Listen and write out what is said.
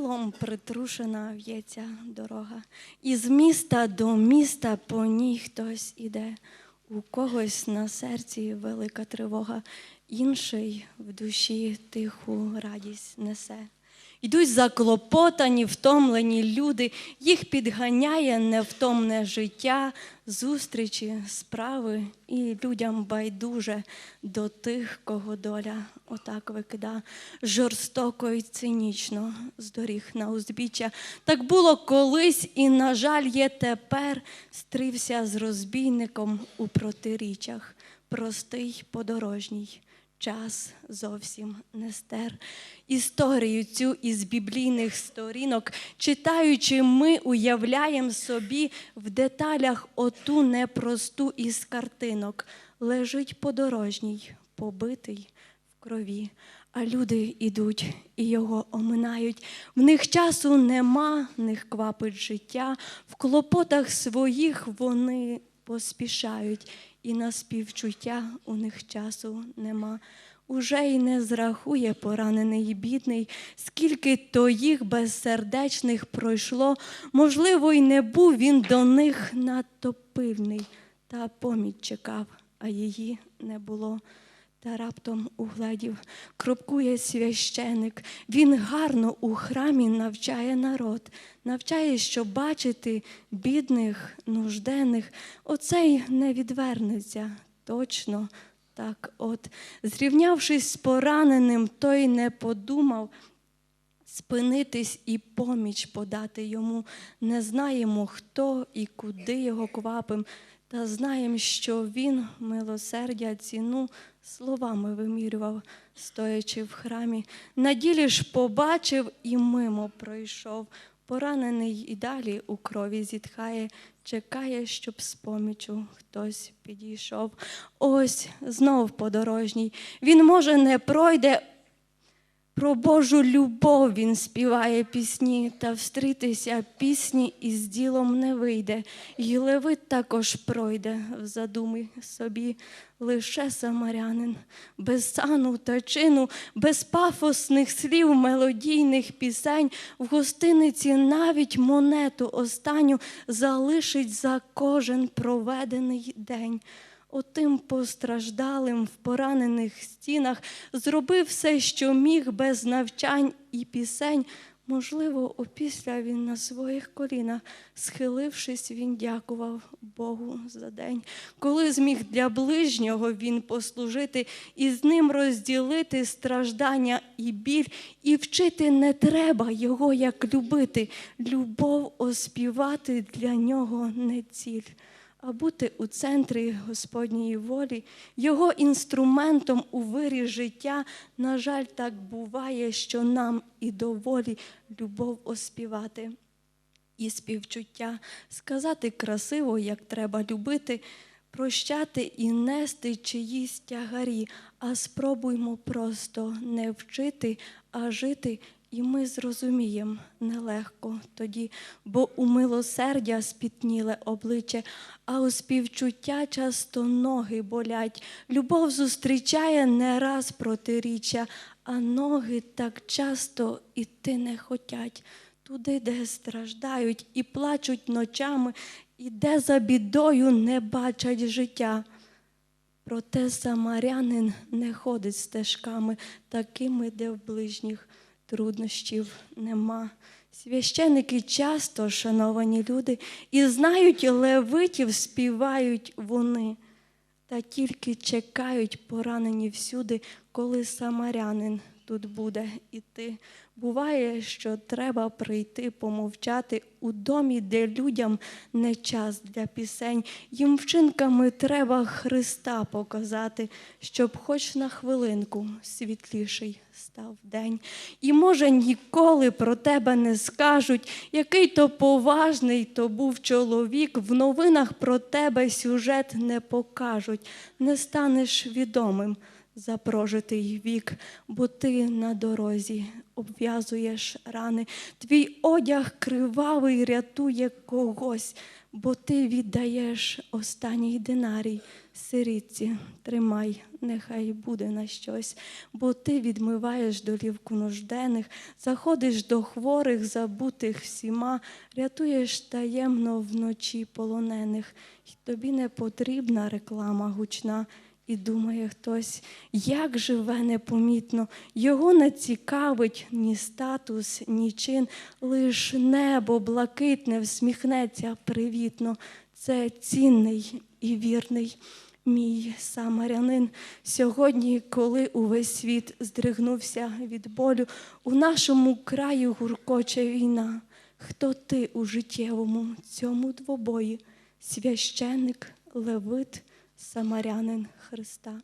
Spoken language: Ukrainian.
Пилом притрушена в'ється дорога, із міста до міста по ній хтось іде. У когось на серці велика тривога, інший в душі тиху радість несе. Йдуть заклопотані, втомлені люди, їх підганяє невтомне життя, зустрічі, справи і людям байдуже до тих, кого доля отак викида, жорстоко й цинічно з доріг на узбіччя. Так було колись, і, на жаль, є тепер, стрився з розбійником у протиріччях, простий подорожній час зовсім не стер. Історію цю із біблійних сторінок, читаючи, ми уявляємо собі в деталях оту непросту із картинок. Лежить подорожній, побитий в крові. А люди ідуть і його оминають. В них часу нема, в них квапить життя. В клопотах своїх вони поспішають, і на співчуття у них часу нема. Уже й не зрахує поранений і бідний, скільки то їх безсердечних пройшло. Можливо, й не був він до них надто пильний, та поміч чекав, а її не було. Та раптом угледів, кропкує священик. Він гарно у храмі навчає народ, навчає, що бачити бідних, нужденних. Оцей не відвернеться точно. Так, от, зрівнявшись з пораненим, той не подумав спинитись і поміч подати йому. Не знаємо, хто і куди його квапим, та знаємо, що він милосердя ціну словами вимірював, стоячи в храмі. На ділі ж побачив і мимо пройшов. Поранений і далі у крові зітхає, чекає, щоб з помічу хтось підійшов. Ось знов подорожній. Він, може, не пройде. Про Божу любов він співає пісні, та встрітися пісні із ділом не вийде. І Левит також пройде в задумі собі. Лише самарянин, без сану та чину, без пафосних слів, мелодійних пісень, в гостиниці навіть монету останню залишить за кожен проведений день. Отим постраждалим в поранених стінах зробив все, що міг без навчань і пісень. Можливо, опісля він на своїх колінах, схилившись, він дякував Богу за день, коли зміг для ближнього він послужити і з ним розділити страждання і біль, і вчити не треба його як любити. Любов оспівати для нього не ціль а бути у центрі Господньої волі, його інструментом у вирі життя, на жаль, так буває, що нам і доволі любов оспівати і співчуття, сказати красиво, як треба любити, прощати і нести чиїсь тягарі, а спробуймо просто не вчити, а жити. І ми зрозуміємо нелегко тоді, бо у милосердя спітніле обличчя, а у співчуття часто ноги болять. Любов зустрічає не раз протиріччя, а ноги так часто іти не хотять. Туди, де страждають і плачуть ночами, і де за бідою не бачать життя. Проте самарянин не ходить стежками, такими, де в ближніх труднощів нема. Священики часто, шановані люди, і знають левитів, співають вони, та тільки чекають поранені всюди, коли самарянин тут буде іти. Буває, що треба прийти помовчати у домі, де людям не час для пісень. Їм вчинками треба Христа показати, щоб хоч на хвилинку світліший став день. І, може, ніколи про тебе не скажуть, який то поважний то був чоловік. В новинах про тебе сюжет не покажуть, не станеш відомим за прожитий вік, бо ти на дорозі обв'язуєш рани. Твій одяг кривавий рятує когось, бо ти віддаєш останній динарій. Сирітці, тримай, нехай буде на щось, бо ти відмиваєш долівку нужденних, заходиш до хворих, забутих всіма, рятуєш таємно вночі полонених, й тобі не потрібна реклама гучна. І думає хтось, як живе непомітно, його не цікавить ні статус, ні чин, лиш небо блакитне всміхнеться привітно. Це цінний і вірний мій самарянин. Сьогодні, коли увесь світ здригнувся від болю, у нашому краї гуркоче війна. Хто ти у життєвому цьому двобої? Священник, левит, самарянин Христа.